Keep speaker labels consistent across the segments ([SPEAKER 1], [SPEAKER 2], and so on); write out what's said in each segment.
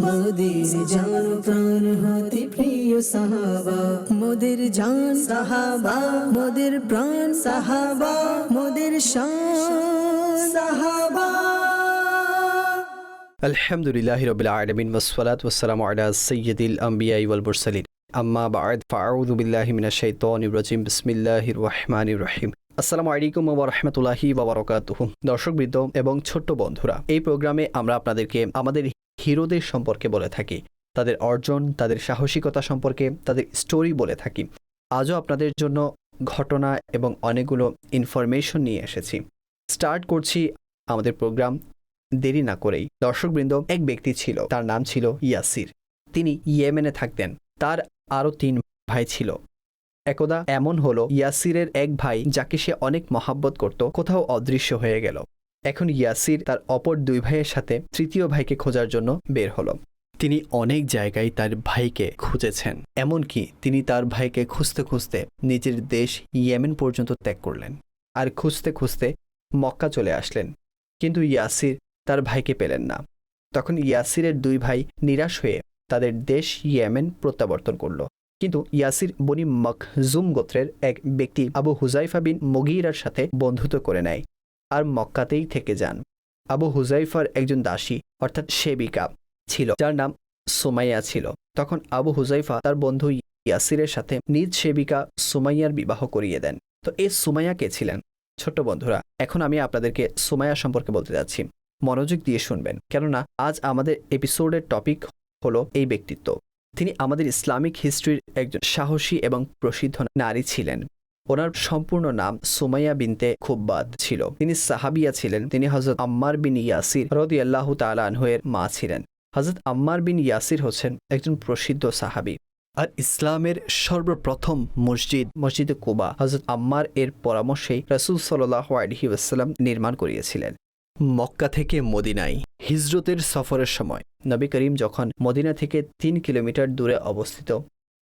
[SPEAKER 1] মোদের জান প্রাণ হতে প্রিয় সাহাবা। মোদের জান সাহাবা, মোদের প্রাণ সাহাবা, মোদের সাহাবা।
[SPEAKER 2] আলহামদুলিল্লাহ রবিল আলমিন ওসালাম আলা সৈয়দিল আম্বিয়াই ওয়াল মুরসালিন। আম্মা বাদ, ফাউযু বিল্লাহি মিনাশ শাইতানির রাজিম, বিসমিল্লাহির রহমানির রহিম। আসসালামু আলাইকুম ওয়া রাহমাতুল্লাহি ওয়া বারাকাতুহু। দর্শকবৃন্দ এবং ছোট্ট বন্ধুরা, এই প্রোগ্রামে আমরা আপনাদেরকে আমাদের হিরোদের সম্পর্কে বলে থাকি। তাদের অর্জন, তাদের সাহসিকতা সম্পর্কে তাদের স্টোরি বলে থাকি। আজও আপনাদের জন্য ঘটনা এবং অনেকগুলো ইনফরমেশন নিয়ে এসেছি। স্টার্ট করছি আমাদের প্রোগ্রাম দেরি না করেই। দর্শকবৃন্দ, এক ব্যক্তি ছিল, তার নাম ছিল ইয়াসির। তিনি ইয়েমেনে থাকতেন। তার আরও তিন ভাই ছিল। একদা এমন হলো, ইয়াসিরের এক ভাই যাকে সে অনেক মহাব্বত করত, কোথাও অদৃশ্য হয়ে গেল। এখন ইয়াসির তার অপর দুই ভাইয়ের সাথে তৃতীয় ভাইকে খোঁজার জন্য বের হলো। তিনি অনেক জায়গায় তার ভাইকে খুঁজেছেন, এমনকি তিনি তার ভাইকে খুঁজতে খুঁজতে নিজের দেশ ইয়েমেন পর্যন্ত ত্যাগ করলেন আর খুঁজতে খুঁজতে মক্কা চলে আসলেন। কিন্তু ইয়াসির তার ভাইকে পেলেন না। তখন ইয়াসিরের দুই ভাই নিরাশ হয়ে তাদের দেশ ইয়েমেন প্রত্যাবর্তন করল। কিন্তু ইয়াসির বনি মখজুম গোত্রের এক ব্যক্তি আবু হুজাইফা বিন মগিরার সাথে বন্ধুত্ব করে নেয়। আর মক্কাতেই থেকে যান। আবু হুজাইফার একজন দাসী, অর্থাৎ সেবিকা ছিল, যার নাম সুমাইয়া ছিল। তখন আবু হুজাইফা তার বন্ধু ইয়াসিরের সাথে নিজ সেবিকা সুমাইয়ার বিবাহ করিয়ে দেন। তো এই সুমাইয়া কে ছিলেন? ছোট্ট বন্ধুরা, এখন আমি আপনাদেরকে সুমাইয়া সম্পর্কে বলতে যাচ্ছি। মনোযোগ দিয়ে শুনবেন, কেননা আজ আমাদের এপিসোডের টপিক হলো এই ব্যক্তিত্ব। তিনি আমাদের ইসলামিক হিস্ট্রির একজন সাহসী এবং প্রসিদ্ধ নারী ছিলেন। ওনার সম্পূর্ণ নাম সুমাইয়া বিনতে খুব্বাদ ছিল। তিনি সাহাবিয়া ছিলেন। তিনি হজরত আম্মার বিন ইয়াসির রদি আল্লাহ তালানহের মা ছিলেন। হজরত আম্মার বিন ইয়াসির হচ্ছেন একজন প্রসিদ্ধ সাহাবি। আর ইসলামের সর্বপ্রথম মসজিদ, মসজিদে কুবা হজরত আম্মার এর পরামর্শেই রসুল সাল্লাহ আলহি ওয়াসাল্লাম নির্মাণ করিয়েছিলেন। মক্কা থেকে মদিনায় হিজরতের সফরের সময় নবী করিম যখন মদিনা থেকে তিন কিলোমিটার দূরে অবস্থিত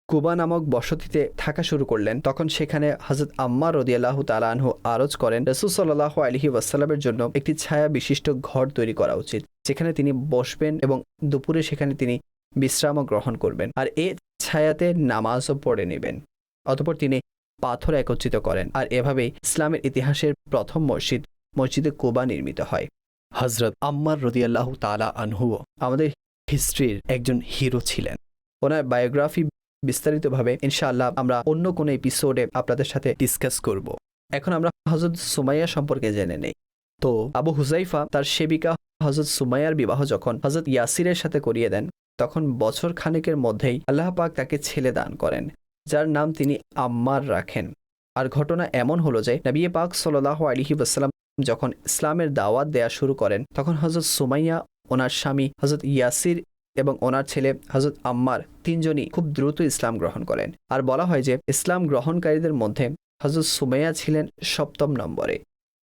[SPEAKER 2] কুবা নামক বসতিতে থাকা শুরু করলেন। তখন সেখানে হজরত আম্মা রদিয়াল্লাহ তালানহু আরজ করেন, রসুল সাল্লাহ আলহি ওয়াসাল্লামের জন্য একটি ছায়া বিশিষ্ট ঘর তৈরি করা উচিত, যেখানে তিনি বসবেন এবং দুপুরে সেখানে তিনি বিশ্রামও গ্রহণ করবেন আর এ ছায়াতে নামাজও পড়ে নেবেন। অতপর তিনি পাথর একত্রিত করেন আর এভাবেই ইসলামের ইতিহাসের প্রথম মসজিদ, মসজিদে কুবা নির্মিত হয়। হজরত আম্মার রদিয়াল্লাহ তালা আনহুও আমাদের হিস্ট্রির একজন হিরো ছিলেন। ওনার বায়োগ্রাফি বিস্তারিতভাবে ইনশাআল্লাহ আমরা অন্য কোনো এপিসোডে আপনাদের সাথে ডিসকাস করব। এখন আমরা হজরত সুমাইয়া সম্পর্কে জেনে নেই। তো আবু হুজাইফা তার সেবিকা হজরত সুমাইয়ার বিবাহ যখন হজরত ইয়াসিরের সাথে করিয়ে দেন, তখন বছর খানেকের মধ্যেই আল্লাহ পাক তাকে ছেলে দান করেন, যার নাম তিনি আম্মার রাখেন। আর ঘটনা এমন হলো যে নবী পাক সাল্লাহ আলহি ওয়াসাল্লাম যখন ইসলামের দাওয়াত দেয়া শুরু করেন, তখন হজরত সুমাইয়া ওনার স্বামী হজরত ইয়াসির এবং ওনার ছেলে হজরত আম্মার তিনজনই খুব দ্রুত ইসলাম গ্রহণ করেন। আর বলা হয় যে, ইসলাম গ্রহণকারীদের মধ্যে হজরত সুমাইয়া ছিলেন সপ্তম নম্বরে।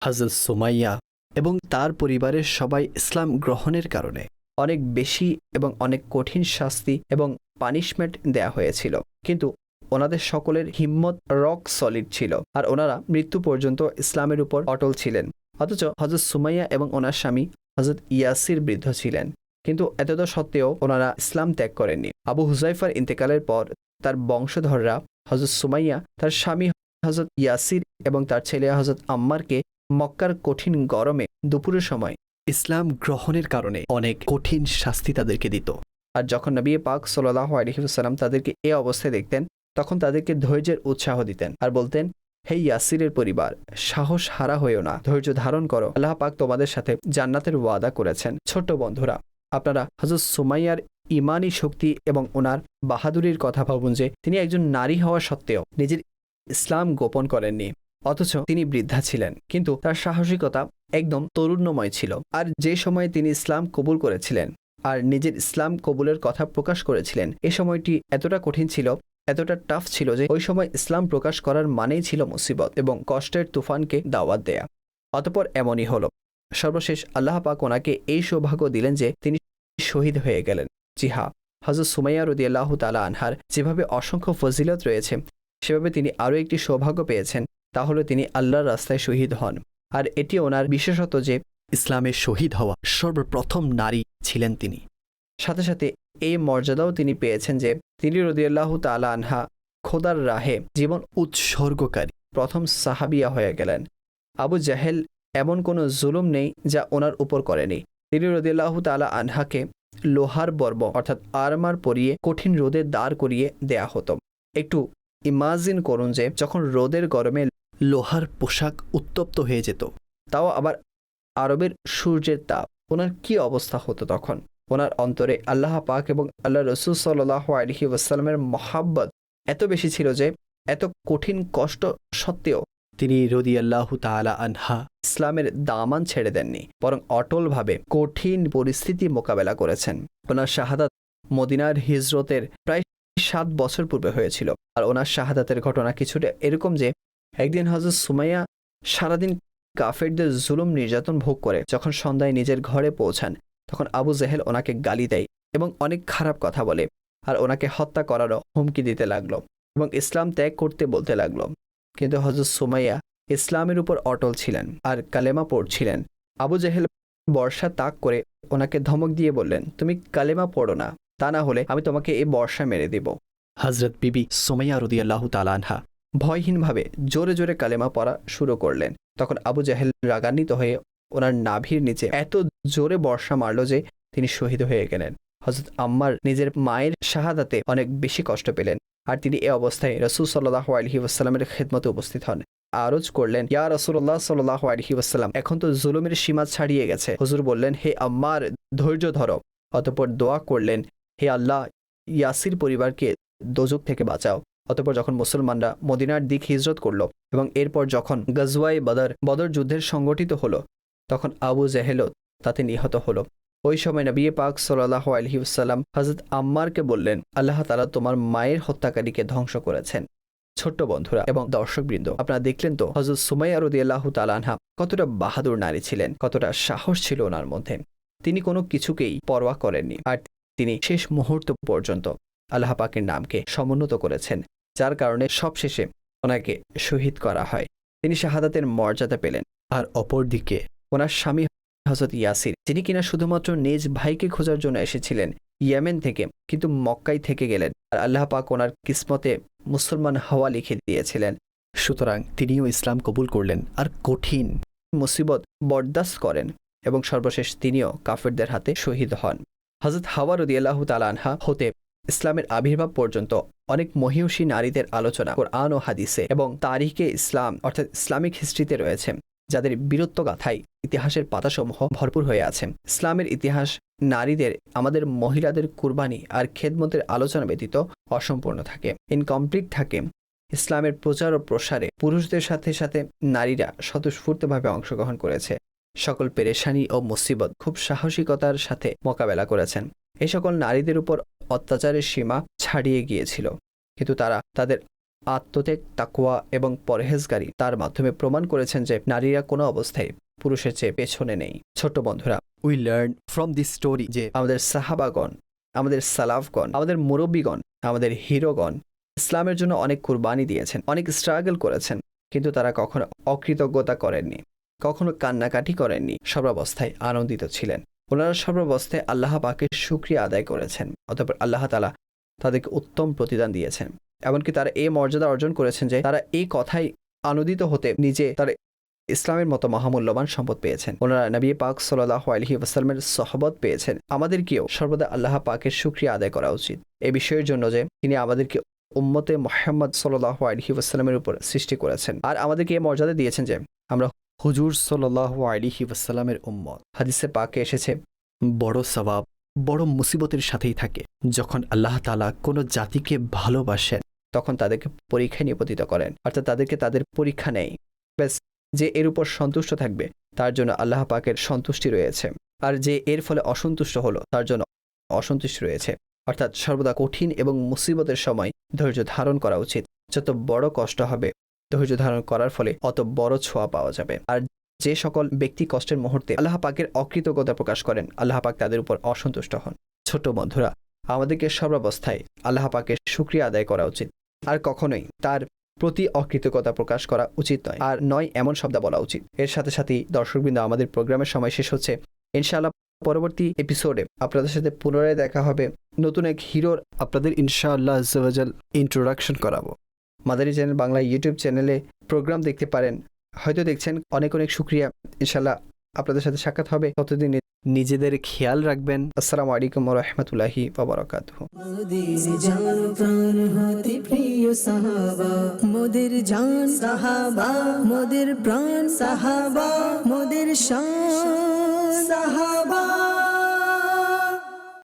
[SPEAKER 2] হজরত সুমাইয়া এবং তার পরিবারের সবাই ইসলাম গ্রহণের কারণে অনেক বেশি এবং অনেক কঠিন শাস্তি এবং পানিশমেন্ট দেয়া হয়েছিল। কিন্তু ওনাদের সকলের হিম্মত রক সলিড ছিল আর ওনারা মৃত্যু পর্যন্ত ইসলামের উপর অটল ছিলেন। অথচ হজরত সুমাইয়া এবং ওনার স্বামী হজরত ইয়াসির বৃদ্ধ ছিলেন। কিন্তু এতদ সত্ত্বেও ওনারা ইসলাম ত্যাগ করেননি। আবু হুজাইফার ইন্তেকালের পর তার বংশধররা হজরত সুমাইয়া, তার স্বামী হজরত ইয়াসির এবং তার ছেলে হজরত আম্মারকে মক্কার কঠিন গরমে দুপুরের সময় ইসলাম গ্রহণের কারণে অনেক কঠিন শাস্তি তাদেরকে দিত। আর যখন নবী পাক সাল্লাহ আলহিসাল্লাম তাদেরকে এ অবস্থায় দেখতেন, তখন তাদেরকে ধৈর্যের উৎসাহ দিতেন আর বলতেন, হে ইয়াসিরের পরিবার সাহস হারা হয়েও না। ধৈর্য ধারণ করো। আল্লাহ পাক তোমাদের সাথে জান্নাতের ওয়াদা করেছেন। ছোট বন্ধুরা আপনারা হজরত সুমাইয়ার ইমানি শক্তি এবং ওনার বাহাদুরির কথা ভাবুন যে তিনি একজন নারী হওয়া সত্ত্বেও নিজের ইসলাম গোপন করেননি, অথচ তিনি বৃদ্ধা ছিলেন। কিন্তু তার সাহসিকতা একদম তরুণ্যময় ছিল। আর যে সময়ে তিনি ইসলাম কবুল করেছিলেন আর নিজের ইসলাম কবুলের কথা প্রকাশ করেছিলেন, এ সময়টি এতটা কঠিন ছিল, এতটা টাফ ছিল যে ওই সময় ইসলাম প্রকাশ করার মানেই ছিল মুসিবত এবং কষ্টের তুফানকে দাওয়াত দেয়া। অতপর এমনই হলো। সর্বশেষ আল্লাহ পাক ওনাকে এই সৌভাগ্য দিলেন যে তিনি শহীদ হয়ে গেলেন। জি হা হজরত সুমাইয়া রদি আল্লাহ তালা আনহার যেভাবে অসংখ্য ফজিলত রয়েছে, সেভাবে তিনি আরও একটি সৌভাগ্য পেয়েছেন, তা হলো তিনি আল্লাহর রাস্তায় শহীদ হন। আর এটি ওনার বিশেষত যে ইসলামের শহীদ হওয়া সর্বপ্রথম নারী ছিলেন তিনি। সাথে সাথে এই মর্যাদাও তিনি পেয়েছেন যে তিনি রদিয়াল্লাহ তালা আনহা খোদার রাহে জীবন উৎসর্গকারী প্রথম সাহাবিয়া হয়ে গেলেন। আবু জাহেল এমন কোনো জুলুম নেই যা ওনার উপর করেনি। তিনি রদিয়াল্লাহ তালা আনহাকে লোহার বর্ব অর্থাৎ আরমার পরিয়ে কঠিন রোদে দাঁড় করিয়ে দেয়া হতো। একটু ইমাজিন করুন যে যখন রোদের গরমে লোহার পোশাক উত্তপ্ত হয়ে যেত, তাও আবার আরবের সূর্যের তাপ। ওনার কি অবস্থা হতো তখন? ওনার অন্তরে আল্লাহ পাক এবং আল্লাহ রসুল সাল্লাহ আলহি ওয়াসাল্লামের মহাব্বত এত বেশি ছিল যে এত কঠিন কষ্ট সত্ত্বেও তিনি রদি আল্লাহ তালা আনহা ইসলামের দামান ছেড়ে দেননি, বরং অটলভাবে কঠিন পরিস্থিতি মোকাবেলা করেছেন। ওনার শাহাদাত মদিনার হিজরতের প্রায় সাত বছর পূর্বে হয়েছিল, আর ওনার শাহাদাতের ঘটনা কিছুটা এরকম যে, একদিন হজরত সুমাইয়া সারাদিন কাফেরদের জুলুম নির্যাতন ভোগ করে যখন সন্ধ্যায় নিজের ঘরে পৌঁছান, তখন আবু জেহেল ওনাকে গালি দেয় এবং অনেক খারাপ কথা বলে, আর ওনাকে হত্যা করারও হুমকি দিতে লাগল এবং ইসলাম ত্যাগ করতে বলতে লাগল। কিন্তু হজরত সুমাইয়া ইসলামের উপর অটল ছিলেন আর কালেমা পড়ছিলেন। আবু জেহেল বর্ষা তাক করে ওনাকে ধমক দিয়ে বললেন, তুমি কালেমা পড়ো না, তা না হলে আমি তোমাকে এই বর্ষা মেরে দিব। হজরত বিবি সোমাইয়া রদিয়াল্লাহ তালানহা ভয়হীনভাবে জোরে জোরে কালেমা পড়া শুরু করলেন। তখন আবু জাহেল রাগান্বিত হয়ে ওনার নাভির নিচে এত জোরে বর্ষা মারল যে তিনি শহীদ হয়ে গেলেন। হজরত আম্মার নিজের মায়ের শাহাদাতে অনেক বেশি কষ্ট পেলেন। আর তিনি এ অবস্থায় রসুল সাল্লাহ আলহি ওয়াসাল্লামের খেদমতে উপস্থিত হন। আরজ করলেন, ইয়া রসুল্লাহ সাল্লাহ আলহি এখন তো জুলুমের সীমা ছাড়িয়ে গেছে। হুজুর বললেন, হে আম্মার, ধৈর্য ধরো। অতপর দোয়া করলেন, হে আল্লাহ, ইয়াসির পরিবারকে দোজক থেকে বাঁচাও। অতপর যখন মুসলমানরা মদিনার দিক হিজরত করল এবং এরপর যখন গজওয়াই বদর বদর যুদ্ধের সংগঠিত হলো, তখন আবু জেহেলও তাতে নিহত হলো। ওই সময় নবী পাক সাল্লাহ আলহিউসাল্লাম হজরত আম্মারকে বললেন, আল্লাহ তালা তোমার মায়ের হত্যাকারীকে ধ্বংস করেছেন। ছোট্ট বন্ধুরা এবং দর্শকবৃন্দ, আপনারা দেখলেন তো হজরত সুমাইয়া রদি আল্লাহ তালানহা কতটা বাহাদুর নারী ছিলেন, কতটা সাহস ছিল ওনার মধ্যে। তিনি কোনো কিছুকেই পরোয়া করেননি আর তিনি শেষ মুহূর্ত পর্যন্ত আল্লাহ পাকের নামকে সমুন্নত করেছেন, যার কারণে সবশেষে ওনাকে শহীদ করা হয়। তিনি শাহাদাতের মর্যাদা পেলেন আর অপরদিকে ওনার স্বামী হজরত ইয়াসির। যিনি কিনা শুধুমাত্র নিজ ভাইকে খোঁজার জন্য এসেছিলেন ইয়েমেন থেকে, কিন্তু মক্কাই থেকে গেলেন। আর আল্লাহ পাক ওনার কিসমতে মুসলমান হাওয়া লিখে দিয়েছিলেন। সুতরাং তিনিও ইসলাম কবুল করলেন আর কঠিন মুসিবত বরদাস্ত করেন এবং সর্বশেষ তিনিও কাফেরদের হাতে শহীদ হন। হজরত হাওয়া রদিয়াল্লাহ তালানহা হতে ইসলামের আবির্ভাব পর্যন্ত অনেক মহিষী নারীদের আলোচনা, কোরআন ও হাদিসে এবং তারিখে ইসলাম অর্থাৎ ইসলামিক হিস্ট্রিতে রয়েছে। যাদের বীরত্ব গাথায় ইতিহাসের পাতাসমূহ ভরপুর হয়ে আছে। ইসলামের ইতিহাস নারীদের, আমাদের মহিলাদের কুরবানি আর খেদমতের আলোচনা ব্যতীত অসম্পূর্ণ থাকে। ইনকমপ্লিট থাকে। ইসলামের প্রচার ও প্রসারে পুরুষদের সাথে সাথে নারীরা স্বতঃস্ফূর্তভাবে অংশগ্রহণ করেছে। সকল পেরেশানি ও মুসিবত খুব সাহসিকতার সাথে মোকাবেলা করেছেন। এই সকল নারীদের উপর অত্যাচারের সীমা ছাড়িয়ে গিয়েছিল। কিন্তু তারা তাদের আত্মত্যাগ তাকুয়া এবং পরহেজগারি তার মাধ্যমে প্রমাণ করেছেন যে নারীরা কোনো অবস্থায় পুরুষের চেয়ে পেছনে নেই। ছোট বন্ধুরা we learn from this story যে আমাদের সাহাবাগণ, আমাদের সালাফগণ, আমাদের মুরব্বীগণ, আমাদের হিরোগণ ইসলামের জন্য অনেক কুরবানি দিয়েছেন, অনেক স্ট্রাগল করেছেন, কিন্তু তারা কখনো অকৃতজ্ঞতা করেননি, কখনো কান্নাকাটি করেননি, সর্বাবস্থায় আনন্দিত ছিলেন। ওনারা সর্বাবস্থায় আল্লাহ পাকের সুক্রিয়া আদায় করেছেন, অতঃপর আল্লাহ তালা তাদেরকে উত্তম প্রতিদান দিয়েছেন। এমনকি তারা এই মর্যাদা অর্জন করেছেন যে তারা এই কথাই আনন্দিত হতে নিজে তার ইসলামের মতো মহামূল্যবান সম্পদ পেয়েছেন। ওনারা নবী পাক সাল্লাহ আলহি ওয়াসাল্লামের সহবত পেয়েছেন। আমাদেরকেও সর্বদা আল্লাহ পাকের সুক্রিয়া আদায় করা উচিত। এ বিষয়ের জন্য যে তিনি আমাদেরকে উম্মতে মোহাম্মদ সাল্লাহ আলহি ওয়াসাল্লামের উপর সৃষ্টি করেছেন। আর আমাদেরকে এই মর্যাদা দিয়েছেন যে আমরা হুজুর সাল্লাহ আলিহি ওয়াসাল্লামের উম্মত। হাদিসে পাকে এসেছে, বড় সবাব বড় মুসিবতের সাথেই থাকে। যখন আল্লাহ তালা কোনো জাতিকে ভালোবাসেন, তখন তাদেরকে পরীক্ষায় নিপতিত করেন। অর্থাৎ তাদেরকে তাদের পরীক্ষা নেই। ব্যাস, যে এর উপর সন্তুষ্ট থাকবে, তার জন্য আল্লাহ পাকের সন্তুষ্টি রয়েছে। আর যে এর ফলে অসন্তুষ্ট হলো, তার জন্য অসন্তুষ্টি রয়েছে। অর্থাৎ সর্বদা কঠিন এবং মুসিবতের সময় ধৈর্য ধারণ করা উচিত। যত বড় কষ্ট হবে, ধৈর্য ধারণ করার ফলে অত বড় ছোঁয়া পাওয়া যাবে। আর যে সকল ব্যক্তি কষ্টের মুহূর্তে আল্লাহ পাকের অকৃতজ্ঞতা প্রকাশ করেন, আল্লাহ পাক তাদের উপর অসন্তুষ্ট হন। ছোট বন্ধুরা, আমাদেরকে সর্বাবস্থায় আল্লাহ পাকের সুক্রিয়া আদায় করা উচিত। আর কখনোই তার প্রতি অকৃতজ্ঞতা প্রকাশ করা উচিত নয়। আর নয়, এমন শব্দ বলা উচিত। এর সাথে সাথেই দর্শকবৃন্দ, আমাদের প্রোগ্রামের সময় শেষ হচ্ছে। ইনশাআল্লাহ পরবর্তী এপিসোডে আপনাদের সাথে পুনরায় দেখা হবে। নতুন এক হিরোর আপনাদের ইনশাআল্লাহ ইন্ট্রোডাকশন করাবো। মাদারি চ্যানেল বাংলা ইউটিউব চ্যানেলে প্রোগ্রাম দেখতে পারেন। হয়তো দেখছেন অনেক অনেক শুক্রিয়া। ইনশাল্লাহ আপনাদের সাথে সাক্ষাৎ হবে ততদিন নিজেদের খেয়াল রাখবেন। আসসালামু আলাইকুম রহমতুল্লাহি
[SPEAKER 1] মোদের জান সাহাবা। মোদের প্রাণ সাহাবা। মোদের শান সাহাবা।